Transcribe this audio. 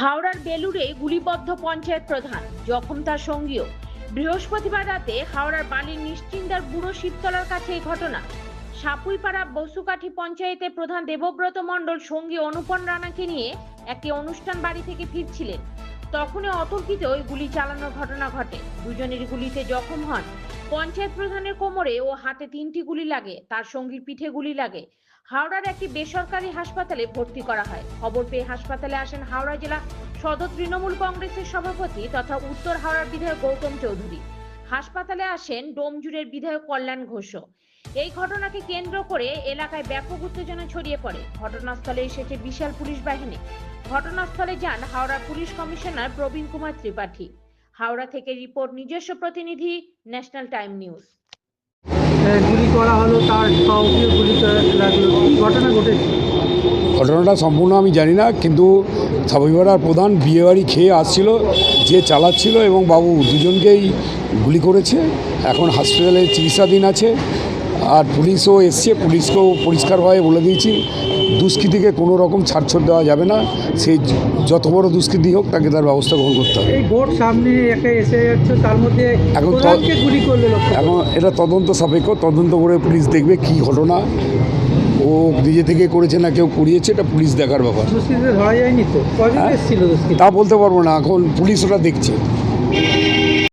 হাওড়ার বেলুড়ে গুলিবদ্ধ পঞ্চায়েত প্রধান জখম তার সঙ্গীও। বৃহস্পতিবার রাতে হাওড়ার বালির নিশ্চিন্দার বুড়ো শিবতলার কাছে এই ঘটনা। সাপুইপাড়া বসুকাঠি পঞ্চায়েতে প্রধান দেবব্রত মণ্ডল সঙ্গী অনুপন রানাকে নিয়ে একটি অনুষ্ঠান বাড়ি থেকে ফিরছিলেন। তখনই অতর্কিত ওই গুলি চালানোর ঘটনা ঘটে। দুজনের গুলিতে জখম হন। পঞ্চায়েত প্রধানের কোমরে ও হাতে তিনটি গুলি লাগে, তার সঙ্গীর পিঠে গুলি লাগে। হাওড়ার একটি বেসরকারি হাসপাতালে ভর্তি করা হয়। খবর পেয়ে হাসপাতালে আসেন হাওড়া জেলা সদর তৃণমূল কংগ্রেসের সভাপতি তথা উত্তর হাওড়ার বিধায়ক গৌতম চৌধুরী। হাসপাতালে আসেন ডোমজুরের বিধায়ক কল্যাণ ঘোষ এই ঘটনাকে কেন্দ্র করে এলাকায় ব্যাপক উত্তেজনা ছড়িয়ে পড়ে। ঘটনাস্থলে এসেছে বিশাল পুলিশ বাহিনী। ঘটনাস্থলে যান হাওড়া পুলিশ কমিশনার প্রবীণ কুমার ত্রিপাঠী। হাওড়া থেকে রিপোর্ট নিজস্ব প্রতিনিধি ন্যাশনাল টাইম নিউজ। গুলি করা হলো তার কাউকে গুলি লাগল। কি ঘটনা ঘটেছে? ঘটনাটা সম্পূর্ণ আমি জানি না কিন্তু সাবিপাড়ার প্রধান বিয়েবাড়ি খেয়ে আসছিল যে চালাচ্ছিল এবং বাবু দুজনকেই গুলি করেছে। এখন হসপিটালে চিকিৎসাধীন আছে। আর পুলিশও এসছে পুলিশকেও পরিষ্কারভাবে বলে দিয়েছি দুষ্কৃতীকে কোনো রকম ছাড়ছড় দেওয়া যাবে না সে যত বড় দুষ্কৃতী হোক তাকে তার ব্যবস্থা গ্রহণ করতে হবে। সামনে এসে যাচ্ছে তার মধ্যে এখন এখন এটা তদন্ত সাপেক্ষ তদন্ত করে পুলিশ দেখবে কি ঘটনা। ও নিজে থেকে করেছে না কেউ করিয়েছে এটা পুলিশ দেখার ব্যাপার। হ্যাঁ? তা বলতে পারব না এখন পুলিশ ওটা দেখছে।